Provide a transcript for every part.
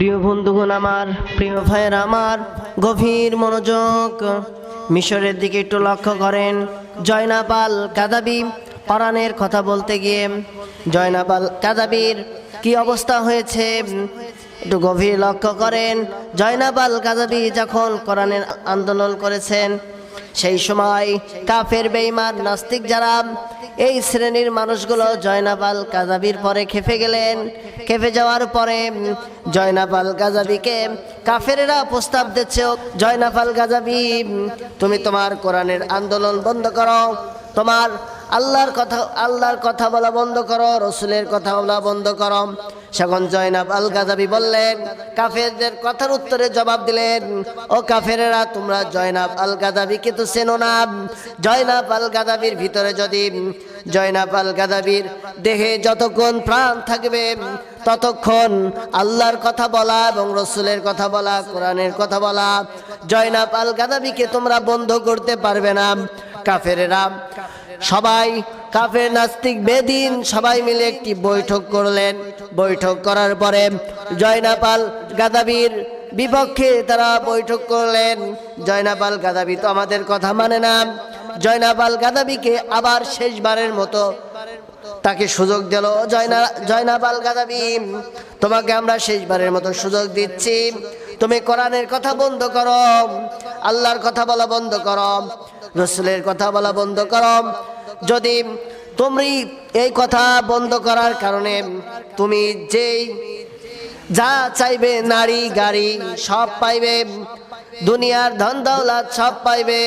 প্রিয় বন্ধুগণ আমার, প্রিয় ভাইয়ের আমার, গভীর মনোযোগ মিশরের দিকে একটু লক্ষ্য করেন। জয়নাপাল কাদাবি পরাণের কথা বলতে গিয়ে জয়নাপাল কাদাবির কি অবস্থা হয়েছে? একটু গভীর লক্ষ্য করেন। জয়নাপাল কাদাবি যখন কোরআনের আন্দোলন করেছেন, সেই সময় কাফের বেইমান নাস্তিক যারা এই শ্রেণির মানুষগুলো জয়নাপাল কাজাবির পরে খেপে গেলেন। খেপে যাওয়ার পরে জয়নাপাল গাজাবিকে কাফেরেরা প্রস্তাব দিচ্ছে, "ও জয়নাপাল গাজাবি তুমি তোমার কোরআনের আন্দোলন বন্ধ করো। তোমার আল্লাহর কথা আল্লাহর কথা বলা বন্ধ করো, রসুলের কথা বলা বন্ধ করো। সেখন জয়নাব আল গাজাবি বললেন, কাফেরদের কথার উত্তরে জবাব দিলেন, ও কাফেরেরা, তোমরা জয়নাব আল গাদাবিকে তো চেনো না। জয়নাব আল গাদাবির ভিতরে যদি জয়নাব আল গাদাবির দেহে যতক্ষণ প্রাণ থাকবে, ততক্ষণ আল্লাহর কথা বলা এবং রসুলের কথা বলা, কোরআনের কথা বলা, জয়নাব আল গাদাবিকে তোমরা বন্ধ করতে পারবে না। কাফেরেরা সবাই কাফের নাস্তিক বেদিন সবাই মিলে একটি বৈঠক করলেন। বৈঠক করার পরে জয়নাপাল গাদাবির বিপক্ষে তারা বৈঠক করলেন। জয়নাপাল গাদাবি তো আমাদের কথা মানে না। জয়নাপাল গাদাবিকে আবার শেষবারের মতো তাকে সুযোগ দিল। জয়না জয়নাপাল গাদাবি, তোমাকে আমরা শেষবারের মতো সুযোগ দিচ্ছি। তুমি কোরআনের কথা বন্ধ করো। আল্লাহর কথা বলা বন্ধ করো। রসুলের কথা বলা বন্ধ করো। যদি তুমি এই কথা বন্ধ করার কারণে তুমি যেই যা চাইবে নারী, গাড়ি সব পাইবে, দুনিয়ার ধন দৌলত সব পাইবে।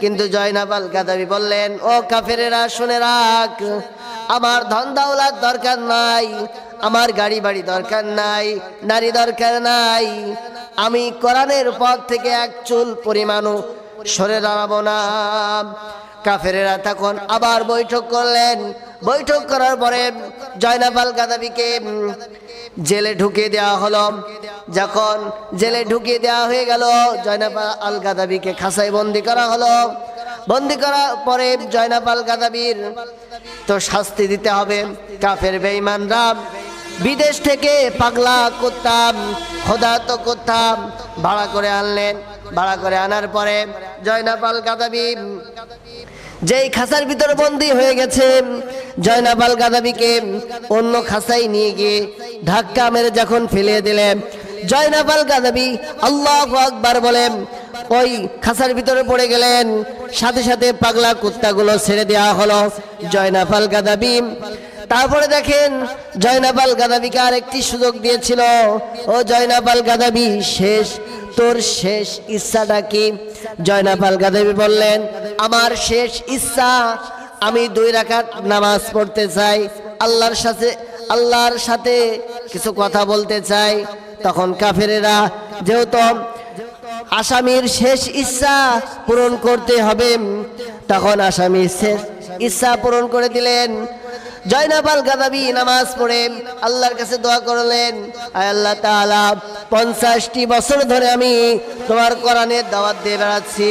কিন্তু জয়নাবাল গাদাবি বললেন, ও কাফেরেরা, শুনে রাখ, আমার ধন দৌলত দরকার নাই, আমার গাড়ি বাড়ি দরকার নাই, নারী দরকার নাই, আমি কোরআনের পথ থেকে এক চুল পরিমাণও সরে দাঁড়াবো না। কাফেরেরা তখন আবার বৈঠক করলেন। বৈঠক করার পরে জয়নাপাল গাদাবিকে জেলে ঢুকিয়ে দেওয়া হলো। যখন জেলে ঢুকিয়ে দেওয়া হয়ে গেল, জয়নাপাল আল গাদাবিকে খাসায় বন্দি করা হলো। বন্দি করার পরে জয়নাপাল গাদাবির তো শাস্তি দিতে হবে কাফের বেঈমানরা। বিদেশ থেকে পাগলা করতাম খোদা তো করতাম ভাড়া করে আনলেন। ভাড়া করে আনার পরে জয়নাপাল কাদাবি যেই খাসার ভিতরে বন্দি হয়ে গেছে, জয়নাপাল কাদাবিকে অন্য খাসাই নিয়ে গিয়ে ধাক্কা মেরে যখন ফেলে দিলেন, জয়নাপাল কাদাবি আল্লাহ আকবার বলেন ওই খাসার ভিতরে পড়ে গেলেন। সাথে সাথে পাগলা কুত্তাগুলো ছেড়ে দেওয়া হলো জয়নাপাল গাদাবি। তারপরে দেখেন জয়নাপাল গাদাবিকে আর একটি সুযোগ দিয়েছিল। ও জয়নাপাল গাদাবি, শেষ, তোর শেষ ইচ্ছাটা কি? জয়নাপাল গাদাবি বললেন, আমার শেষ ইচ্ছা, আমি দুই রাকাত নামাজ পড়তে চাই, আল্লাহর সাথে আল্লাহর সাথে কিছু কথা বলতে চাই। তখন কাফেরেরা যেহেতু আসামির শেষ ইচ্ছা পূরণ করতে হবে। তখন আসামির শেষ ইচ্ছা পূরণ করে দিলেন। জয়নাপাল গাদাবি নামাজ পড়ে আল্লাহর কাছে দোয়া করলেন। আয় আল্লাহ তাআলা, পঞ্চাশটি বছর ধরে আমি তোমার কোরআনের দাওয়াত দিয়ে বেড়াচ্ছি,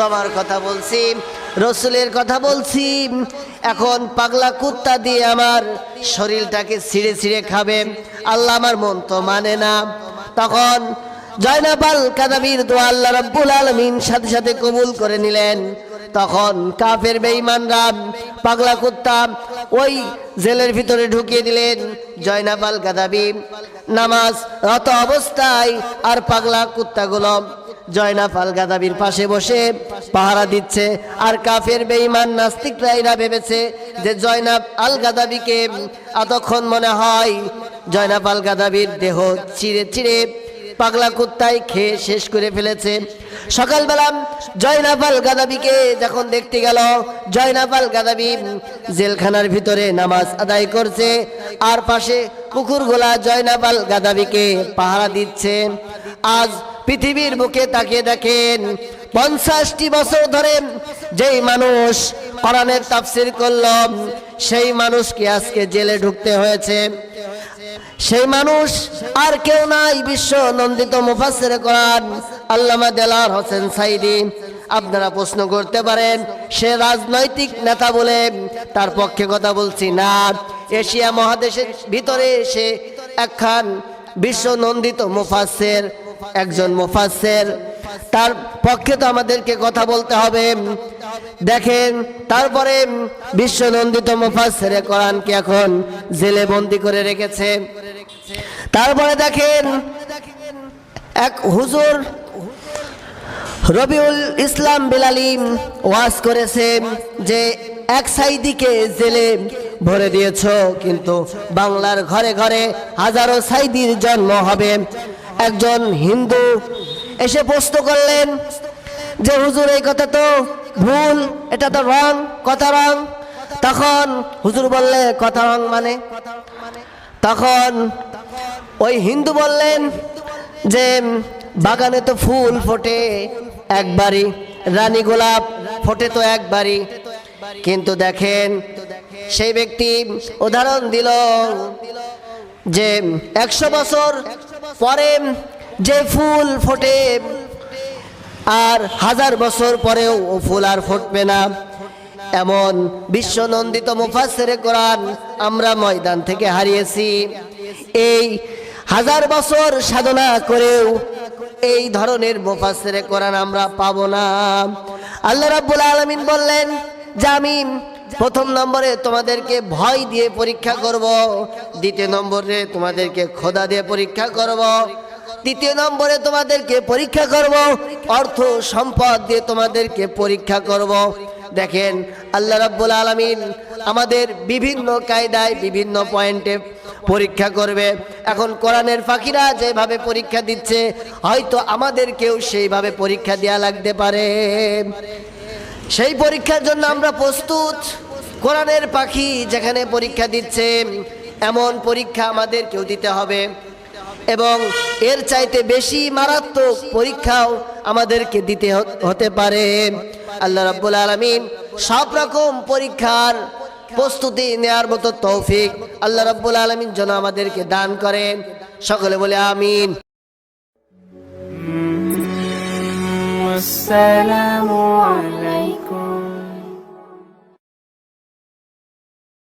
তোমার কথা বলছি, রসুলের কথা বলছি। এখন পাগলা কুত্তা দিয়ে আমার শরীরটাকে ছিঁড়ে ছিঁড়ে খাবে। আল্লাহ আমার মন তো মানে না। তখন জয়নাপাল কাদাবির দোয়া আল্লাহ রাব্বুল আলামিন সাথে সাথে কবুল করে নিলেন। তখন কাফের বেঈমানরা পাগলা কুত্তা ওই জেলের ভিতরে ঢুকিয়ে দিলেন। জয়নাপাল গাদাবি নামাজ রত অবস্থায় আর পাগলা কুত্তাগুলো জয়নাপাল গাদাবির পাশে বসে পাহারা দিচ্ছে। আর কাফের বেঈমান নাস্তিকরা এরা ভেবেছে যে জয়নাব আল গাদাবিকে এতক্ষণ মনে হয় জয়নাপাল গাদাবির দেহ চিড়ে চিড়ে পাগলা কুত্তায় খেয়ে শেষ করে ফেলেছে। সকালবেলা জয়নাপাল গাদাবিকে যখন দেখতে গেল, জয়নাপাল গাদাবি জেলখানার ভিতরে নামাজ আদায় করছে, আর পাশে কুকুরগুলা জয়নাপাল গাদাবিকে পাহারা দিচ্ছে। আজ পৃথিবীর বুকে তাকিয়ে দেখেন, পঞ্চাশটি বছর ধরে যেই মানুষ কোরআনের তাফসির করল, সেই মানুষকে আজকে জেলে ঢুকতে হয়েছে। সেই মানুষ আর কেউ নাই বিশ্ব নন্দিত মুফাসসির কোরআন আল্লামা দেলার হোসেন সাইদি। আপনারা প্রশ্ন করতে পারেন, সে রাজনৈতিক নেতা বলে তার পক্ষে কথা বলছি না। এশিয়া মহাদেশের ভিতরে সে একখান বিশ্ব নন্দিত মুফাসের একজন মুফাসের তার পক্ষে তো আমাদেরকে কথা বলতে হবে। দেখেন, তারপরে বিশ্ব নন্দিত মুফাসের কোরআনকে এখন জেলে বন্দি করে রেখেছে। তারপরে দেখেন এক হুজুর রবিউল ইসলাম বিলালিম ওয়াজ করেছে যে এক সাইদিকে জেলে ভরে দিয়েছ, কিন্তু বাংলার ঘরে ঘরে হাজারো সাইদির জন্ম হবে। একজন হিন্দু এসে প্রশ্ন করলেন যে, হুজুর, এই কথা তো ভুল, এটা তো রং, কথা রং। তখন হুজুর বললে, কথা রং মানে? তখন ওই হিন্দু বললেন যে, বাগানে তো ফুল ফোটে একবারই, রানী গোলাপ ফোটে তো একবারই। কিন্তু দেখেন, সেই ব্যক্তি উদাহরণ দিল যে, একশো বছর পরে যে ফুল ফোটে আর হাজার বছর পরেও ও ফুল আর ফুটবে না। এমন বিশ্বনন্দিত মুফাসসিরে কোরআন আমরা ময়দান থেকে হারিয়েছি। এই হাজার বছর সাধনা করেও এই ধরনের মুফাসসিরে কোরআন আমরা পাবো না। আল্লাহ রাব্বুল আলামিন বললেন আমি প্রথম নম্বরে তোমাদেরকে ভয় দিয়ে পরীক্ষা করব, দ্বিতীয় নম্বরে তোমাদেরকে খোদা দিয়ে পরীক্ষা করব, তৃতীয় নম্বরে তোমাদেরকে পরীক্ষা করব, অর্থ সম্পদ দিয়ে তোমাদেরকে পরীক্ষা করব। দেখেন, আল্লাহ রাব্বুল আলামিন আমাদের বিভিন্ন কায়দায় বিভিন্ন পয়েন্টে পরীক্ষা করবে। এখন কোরআনের ফাঁকিরা যেভাবে পরীক্ষা দিচ্ছে, হয়তো আমাদেরকেও সেইভাবে পরীক্ষা দেওয়া লাগতে পারে। সেই পরীক্ষার জন্য আমরা প্রস্তুত। কোরআনের পাখি যেখানে পরীক্ষা দিচ্ছে, এমন পরীক্ষা আমাদেরকেও দিতে হবে। এবং এর চাইতে বেশি মারাত্মক পরীক্ষাও আমাদেরকে দিতে হতে পারে। আল্লাহ রাব্বুল আলামিন সব রকম পরীক্ষার প্রস্তুতি নেওয়ার মতো তৌফিক আল্লাহ রাব্বুল আলামিন যেন আমাদেরকে দান করেন সকলে বলে আমিন والسلام على